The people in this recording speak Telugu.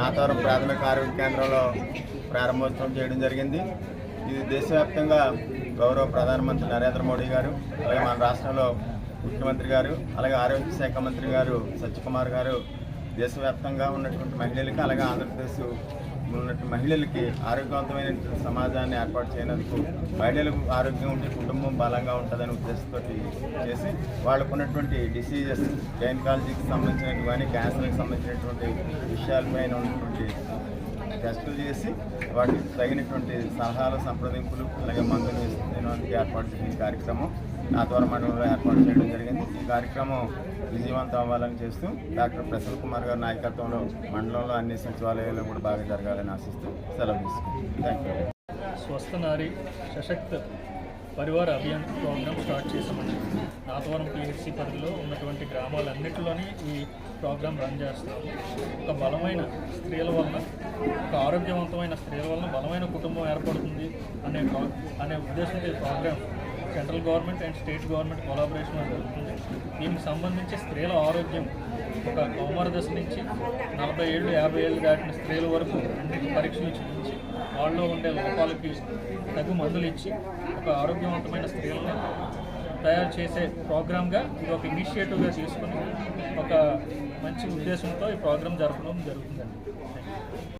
నాతవరం ప్రాథమిక ఆరోగ్య కేంద్రంలో ప్రారంభోత్సవం చేయడం జరిగింది. ఇది దేశవ్యాప్తంగా గౌరవ ప్రధానమంత్రి నరేంద్ర మోడీ గారు అలాగే మన రాష్ట్రంలో ముఖ్యమంత్రి గారు అలాగే ఆరోగ్య శాఖ మంత్రి గారు సత్యకుమార్ గారు దేశవ్యాప్తంగా ఉన్నటువంటి మహిళలకు అలాగే ఆంధ్రప్రదేశ్ ఉన్నటువంటి మహిళలకి ఆరోగ్యవంతమైన సమాజాన్ని ఏర్పాటు చేయనందుకు మహిళలకు ఆరోగ్యం ఉంటే కుటుంబం బలంగా ఉంటుందనే ఉద్దేశంతో చేసి వాళ్ళకు ఉన్నటువంటి డిసీజెస్ గైనకాలజీకి సంబంధించినటువంటి కానీ క్యాన్సర్కి సంబంధించినటువంటి విషయాలపైన ఉన్నటువంటి టెస్టులు చేసి వాటికి తగినటువంటి సలహాలు సంప్రదింపులు అలాగే మందులు ఇవ్వడానికి ఏర్పాటు చేసిన కార్యక్రమం నా ద్వారా మండలంలో ఏర్పాటు చేయడం జరిగింది. కార్యక్రమం విజయవంతం అవ్వాలని చేస్తూ డాక్టర్ ప్రసన్న కుమార్ గారి నాయకత్వంలో మండలంలో అన్ని సచివాలయాల్లో కూడా బాగా జరగాలని ఆశిస్తూ సెలవు తీసుకుంటాం థ్యాంక్ యూ స్వస్థ నారి సశక్త పరివార అభియాన్ ప్రోగ్రామ్ స్టార్ట్ చేసామండి నాతవరం పిహెచ్సి పరిధిలో ఉన్నటువంటి గ్రామాలన్నింటిలోని ఈ ప్రోగ్రాం రన్ చేస్తాము ఒక బలమైన స్త్రీల వలన ఒక ఆరోగ్యవంతమైన స్త్రీల వలన బలమైన కుటుంబం ఏర్పడుతుంది అనే అనే ఉద్దేశంతో ఈ program central government and state government collaboration జరుగుతుంది. దీనికి సంబంధించి స్త్రీల ఆరోగ్యం ఒక కౌమార దశ నుంచి నలభై ఏళ్ళు యాభై ఏళ్ళు దాటిన స్త్రీల వరకు పరీక్షలు చేయించి వాళ్ళలో ఉండే లోపాలకి తగు మందులు ఇచ్చి ఒక ఆరోగ్యవంతమైన స్త్రీలను తయారు చేసే ప్రోగ్రామ్గా ఇది ఒక ఇనిషియేటివ్గా తీసుకుని ఒక మంచి ఉద్దేశంతో ఈ ప్రోగ్రాం జరపడం జరుగుతుందండి.